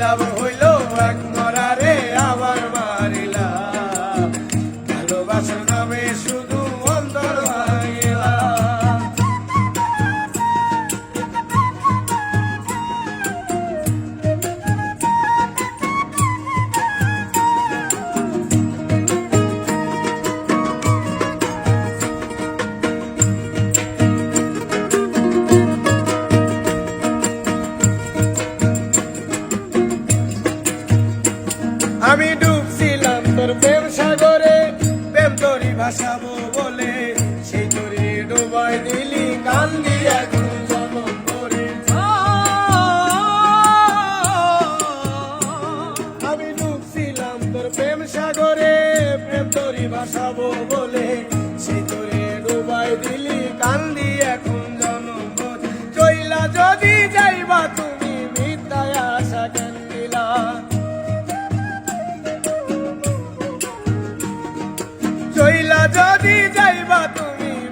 লাভ হইল এক মরারে আবার মারিলা তোরি ভাসাবো বলে, সেই তোরে ডুবাই দিলি কান্দি এখন আমি তোর ভাসাবো বলে, সেই ডুবাই দিলি কান্দি এখন জনম চইলা যদি যাইবা তুমি যদি যাইবা তুমি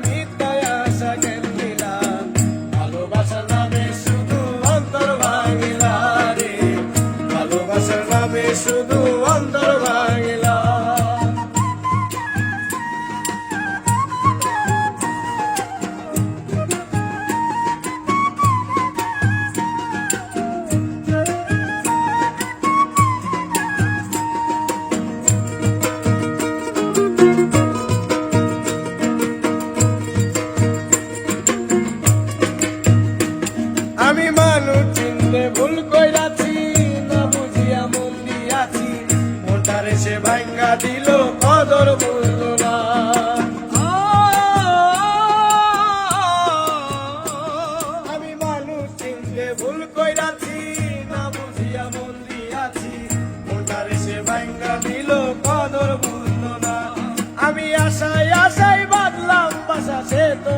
না আমি মানুষ চিনতে ভুল কইরাছি, না বুঝিয়া মন দিয়াছি। মোটার সে ভাঙ্গা দিল কদর বুঝল না আমি আশায় আশায় বাদলাম বাসা সে তো